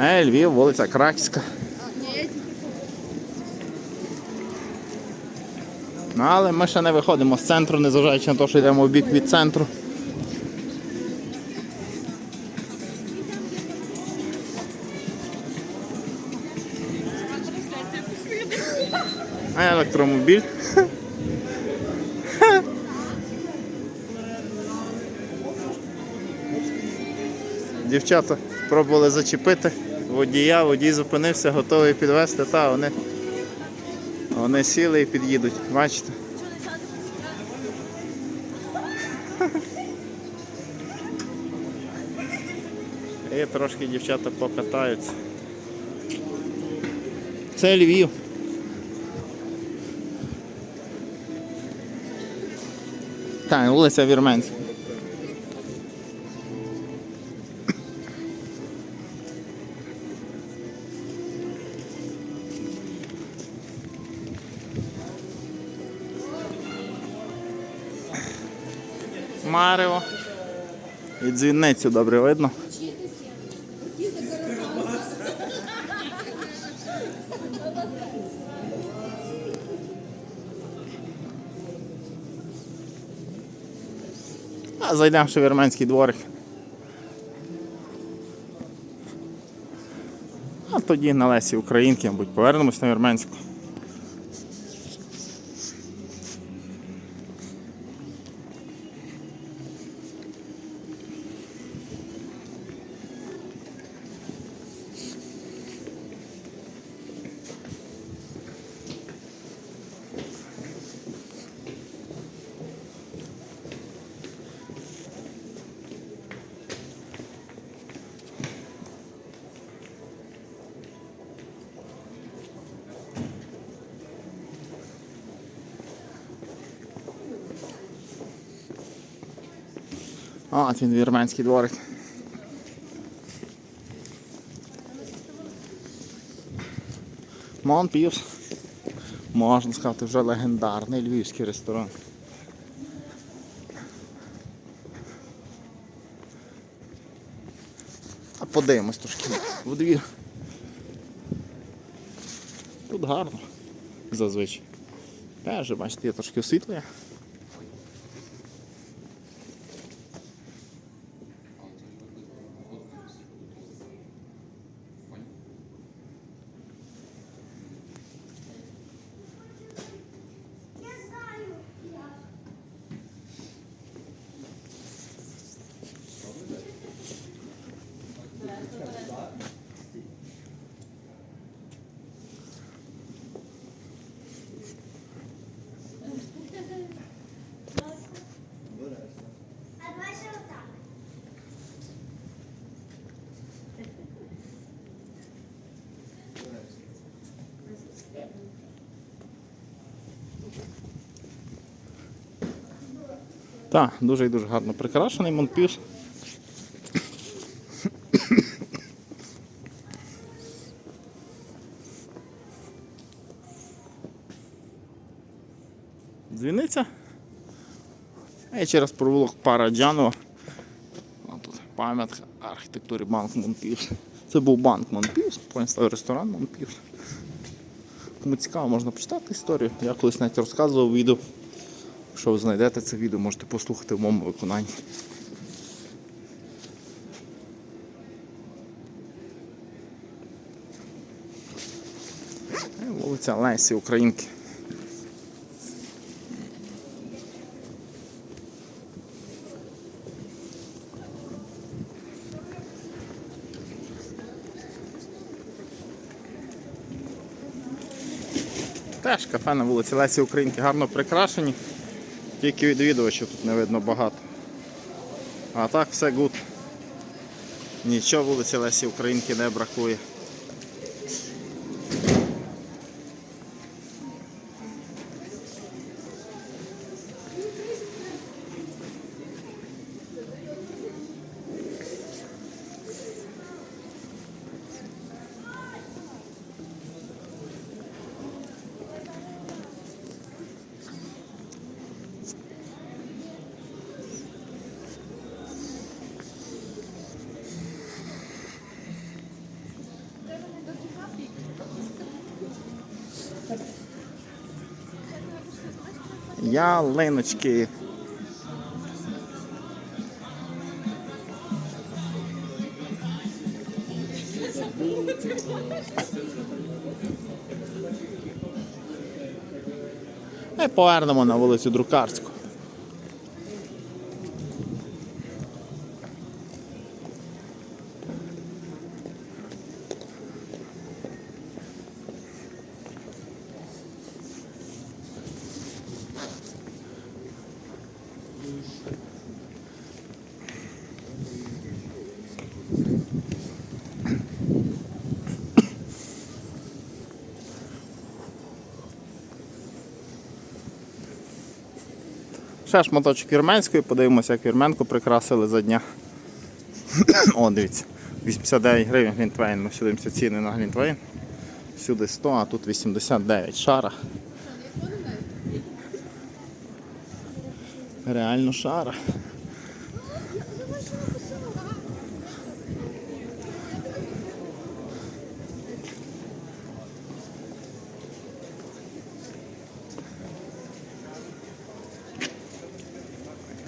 Е, Львів, вулиця Краківська. Ну, але ми ще не виходимо з центру, незважаючи на те, що йдемо в бік від центру. А електромобіль. Дівчата пробували зачепити водія, водій зупинився, готовий підвезти, та вони, вони сіли і під'їдуть. Бачите? І трошки дівчата покатаються. Це Львів. Так, вулиця Вірменська. Марево. І дзвіницю добре видно. А зайдемо ще в вірменський дворик. А тоді на Лесі Українки, мабуть, повернемось на Вірменську. А, от він вірменський дворик. Монпівс. Можна сказати, вже легендарний львівський ресторан. А подивимось трошки в двір. Тут гарно зазвичай. Теж, бачите, є трошки освітлення. Так, дуже і дуже гарно прикрашений Монпіс. Дзвіниця. І через провулок Параджанова. А тут пам'ятка архітектури банк Монпіс. Це був банк Монпіс, потім став ресторан Монпіс. Кому цікаво, можна почитати історію. Я колись навіть розказував відео. Якщо ви знайдете це відео, можете послухати в моєму виконанні. Е, Вулиця Лесі Українки. Теж кафе на вулиці Лесі Українки гарно прикрашені. Тільки відвідувачів тут не видно багато. А так все гуд. Нічого вулиці Лесі Українки не бракує. Ялиночки. Ми повернемо на вулицю Друкарську. Ще шматочок вірменської, подивимося, як вірменку прикрасили за дня. О, дивіться. 89 гривень Глінтвейн. Ми сюдимося ціни на Глінтвейн. Всюди 100, а тут 89 шара. Реально шара.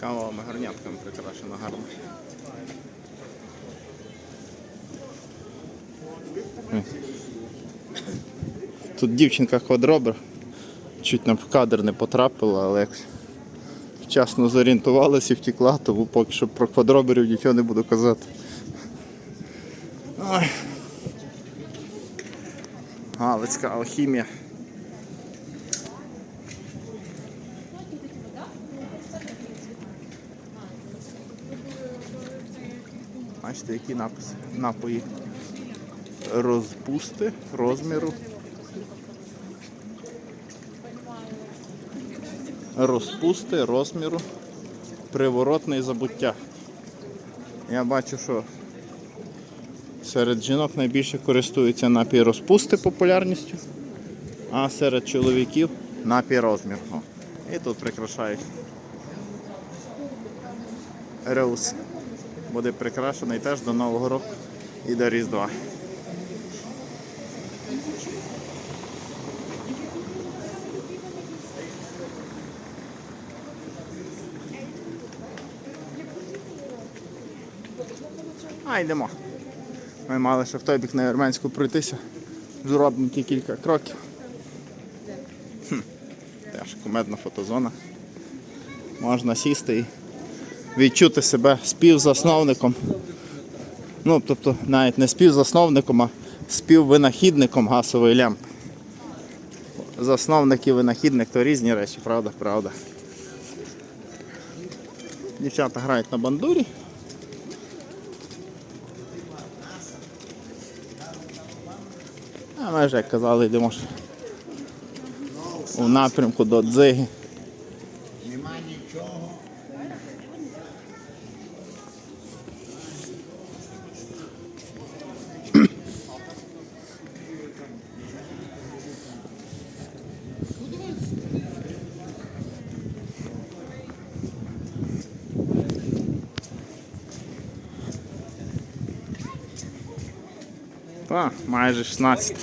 Кавовими гарнятками прикрашена гарно. Тут дівчинка квадробер. Чуть на кадр не потрапила, але якось вчасно зорієнтувалася і втекла, тому поки що про квадроберів нічого не буду казати. Галицька алхімія. Бачите, які написи? Напої. Розпусти розміру. Розпусти розміру. Приворотне забуття. Я бачу, що серед жінок найбільше користуються напій розпусти популярністю, а серед чоловіків напій розмір. І тут прикрашають. Реус буде прикрашений теж до Нового року і до Різдва. А йдемо. Ми мали ще в той бік на Вірменську пройтися. Зробимо ті кілька кроків. Хм. Теж кумедна фотозона. Можна сісти і відчути себе співзасновником. Ну, тобто навіть не співзасновником, а співвинахідником газової лямпи. Засновник і винахідник то різні речі, правда, правда. Дівчата грають на бандурі. А ми вже, як казали, йдемо у напрямку до дзиги. Та, майже 16.